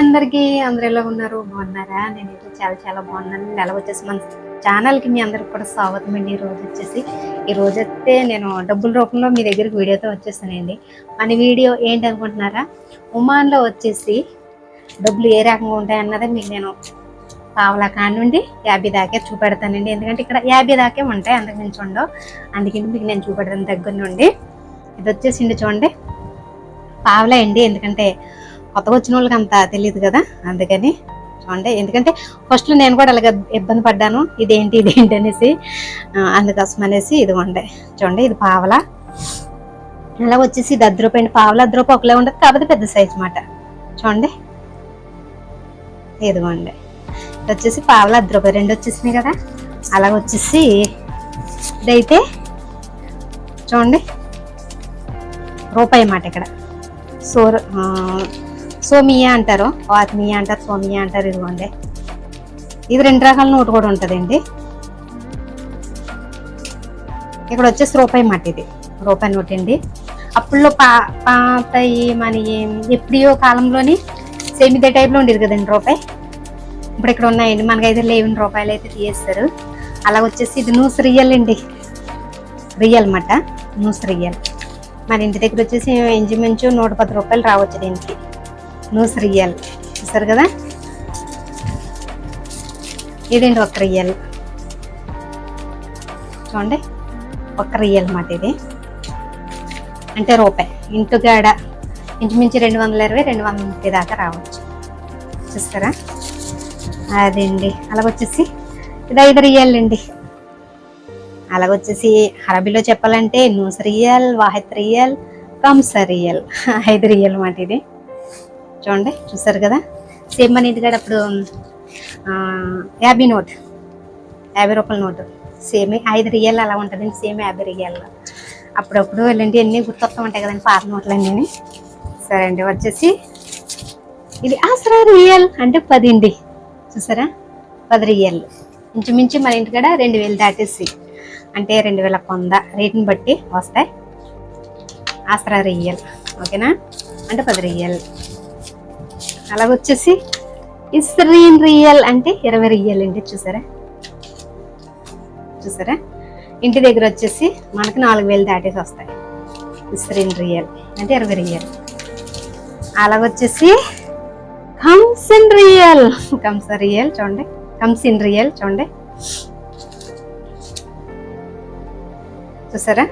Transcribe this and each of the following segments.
అందరికీ. అందరు ఎలా ఉన్నారు? బాగున్నారా? నేనైతే చాలా చాలా బాగున్నాను. నెల వచ్చేసి మన ఛానల్కి మీ అందరికి కూడా స్వాగతం అండి. ఈ రోజు వచ్చేసి ఈ రోజు అయితే నేను డబ్బుల రూపంలో మీ దగ్గరికి వీడియోతో వచ్చేసానండి. మన వీడియో ఏంటి అనుకుంటున్నారా? ఉమాన్లో వచ్చేసి డబ్బులు ఏ రకంగా ఉంటాయి అన్నది మీకు నేను పావలా కాడ యాభై దాకే చూపెడతానండి. ఎందుకంటే ఇక్కడ యాభై దాకే ఉంటాయి అంతకు మించి ఉండవు. అందుకని మీకు నేను చూపెడతాను దగ్గర నుండి. ఇది వచ్చేసిండి చూడండి. పావలా అండి. ఎందుకంటే కొత్తగా వచ్చిన వాళ్ళకి అంత తెలియదు కదా అందుకని చూడండి. ఎందుకంటే ఫస్ట్లో నేను కూడా అలాగ ఇబ్బంది పడ్డాను ఇదేంటి ఇదేంటి అనేసి అందుకోసం అనేసి ఇదిగోండి. చూడండి ఇది పావలా. అలా వచ్చేసి ఇది అర్ధ రూపాయి పావల. అర్ధ రూపాయి ఒకలే ఉండదు కాబట్టి పెద్ద సైజ్ మాట. చూడండి. ఇదిగోండి. ఇది వచ్చేసి పావల అర్ధ రూపాయి రెండు వచ్చేసినాయి కదా. అలా వచ్చేసి ఇదైతే చూడండి. రూపాయి మాట ఇక్కడ. సోర్ సోమియా అంటారు. ఆత్మీయ అంటారు సోమియా అంటారు ఇదిగోండి. ఇది రెండు రకాల నోటు కూడా ఉంటుందండి. ఇక్కడ వచ్చేసి రూపాయి మాట ఇది. రూపాయి నోట్ అండి. అప్పుల్లో పా పాత మన ఎప్పుడో కాలంలోని సేమ్ ఇదే టైప్లో ఉండేది కదండి రూపాయి. ఇప్పుడు ఇక్కడ ఉన్నాయండి. మనకైతే లేవని రూపాయలు అయితే తీయేస్తారు అలా వచ్చేసి ఇది నూస్ రియల్ అండి. రియల్ మాట. నూస్ రియల్. మన ఇంటి దగ్గర వచ్చేసి ఇంచుమించు నూట పది రూపాయలు రావచ్చు దీనికి. నూస్ రియల్ చూసారు కదా? ఇదేంటి ఒక రియల్ చూడండి. ఒక రియల్ మాట ఇది. అంటే రూపాయి. ఇంటుగాడ ఇంచుమించు రెండు వందల ఇరవై రెండు వందల ముప్పై దాకా రావచ్చు. చూస్తారా? అదండి. అలాగొచ్చేసి ఇది ఐదు రియల్ అండి. అలాగొచ్చేసి అరబీలో చెప్పాలంటే నూస్ రియల్ వాహిత్ రియల్ కంస రియల్ ఐదు రియల్ మాట ఇది. చూడండి చూసారు కదా? సేమ్ మన ఇంటికాడ అప్పుడు యాభై నోట్. యాభై రూపాయల నోటు. సేమ్ ఐదు రియల్ అలా ఉంటుందండి సేమ్ యాభై రియల్ అప్పుడప్పుడు ఇలాంటి అన్నీ గుర్తొస్తూ ఉంటాయి కదండి పాత నోట్లు అన్నీ సరే అండి వచ్చేసి ఇది ఆసరా రియల్ అంటే పది అండి చూసారా? పది రియల్ ఇంచుమించు మన ఇంటికాడ రెండు వేలు దాటేసి అంటే రెండు వేల వంద రేట్ని బట్టి వస్తాయి. ఆసరా రియల్. ఓకేనా? అంటే పది రియల్ అలాగొచ్చేసి ఇస్రీన్ రియల్ అంటే ఇరవై రియల్ అండి చూసారా? చూసారా? ఇంటి దగ్గర వచ్చేసి మనకి నాలుగు వేలు దాటేసి వస్తాయి. ఇస్రీన్ రియల్ అంటే ఇరవై రియల్ అలాగొచ్చేసి కంసిన్ రియల్ కంస రియల్ చూడండి. కంసిన్ రియల్ చూడండి. చూసారా?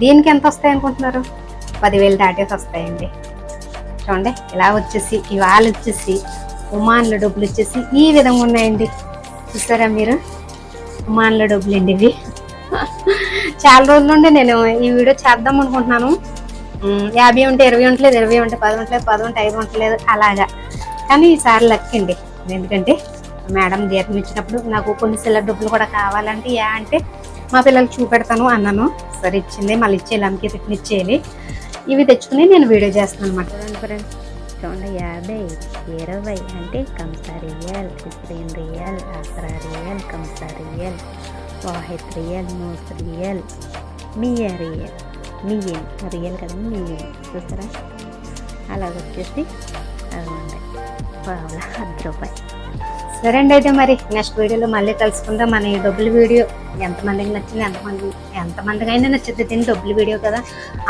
దీనికి ఎంత వస్తాయి అనుకుంటున్నారు? పదివేలు దాటేసి వస్తాయండి. చూడండి. ఇలా వచ్చేసి ఇవాళ వచ్చేసి ఉమాన్ల డబ్బులు వచ్చేసి ఈ విధంగా ఉన్నాయండి. చూసారా మీరు? ఉమాన్ల డబ్బులు అండి ఇవి. చాలా రోజుల నుండి నేను ఈ వీడియో చేద్దాం అనుకుంటున్నాను. యాభై ఉంటే ఇరవై ఉండలేదు ఇరవై ఉంటే పది ఉండలేదు పది ఉంటే ఐదు ఉండలేదు అలాగా. కానీ ఈసారి లక్ అండి. ఎందుకంటే మేడం జీతం ఇచ్చినప్పుడు నాకు కొన్ని సిల్లర్ డబ్బులు కూడా కావాలంటే యా అంటే మా పిల్లలకి చూపెడతాను అన్నాను. సరే ఇచ్చింది మళ్ళీ ఇచ్చేయాలి అమ్మకి రిటర్న్ ఇచ్చేయాలి. ఇవి తెచ్చుకుని నేను వీడియో చేస్తాను అనమాట ఫ్రెండ్స్ చూడండి యాభై ఇరవై అంటే కంసా రియల్ ఇస్రీన్ రియల్ ఆసరా రియల్ కంసా రియల్ వాహిద్ రియల్ నూస్ రియల్ మియా రియల్ మియన్ రియల్ కదా మియన్ చూసారా? అలాగ వచ్చేసి అదిగోండి పావుల అర్ధ రూపాయి. సరే అండి అయితే మరి నెక్స్ట్ వీడియోలో మళ్ళీ కలుసుకుందాం. మన ఈ డబ్బుల వీడియో ఎంతమందికి నచ్చింది ఎంతమంది ఎంతమందికి అయినా నచ్చుతుంది దీని వీడియో కదా.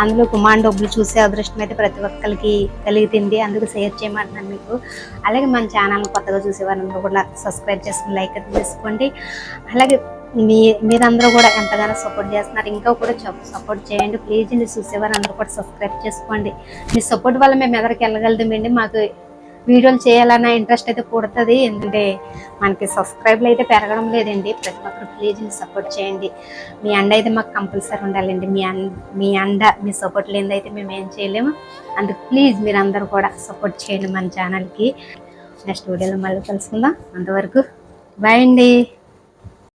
అందులో కుమార్ డబ్బులు చూసే అదృష్టం అయితే ప్రతి ఒక్కరికి కలిగింది అందుకు షేర్ చేయమంటున్నాను మీకు. అలాగే మన ఛానల్ కొత్తగా చూసేవారందరూ కూడా సబ్స్క్రైబ్ చేసుకుని లైక్ అయితే చేసుకోండి. అలాగే మీ మీరందరూ కూడా ఎంతగానో సపోర్ట్ చేస్తున్నారు. ఇంకా కూడా సపోర్ట్ చేయండి. ప్లీజ్ అండి చూసేవారు అందరూ కూడా సబ్స్క్రైబ్ చేసుకోండి. మీ సపోర్ట్ వల్ల మేము ఎదరికి వెళ్ళగలుగుతామండి మాకు వీడియోలు చేయాలన్న ఇంట్రెస్ట్ అయితే పుడుతుంది. ఎందుకంటే మనకి సబ్స్క్రైబ్లు అయితే పెరగడం లేదండి. ప్రతి ఒక్కరు ప్లీజ్ సపోర్ట్ చేయండి. మీ అండ అయితే మాకు కంపల్సరీ ఉండాలండి. మీ అండ మీ అండ మీ సపోర్ట్ లేనిదైతే మేము ఏం చేయలేము. అందుకు ప్లీజ్ మీరు అందరూ కూడా సపోర్ట్ చేయండి మన ఛానల్కి నెక్స్ట్ వీడియోలో మళ్ళీ కలుసుకుందాం. అంతవరకు బాయ్ అండి.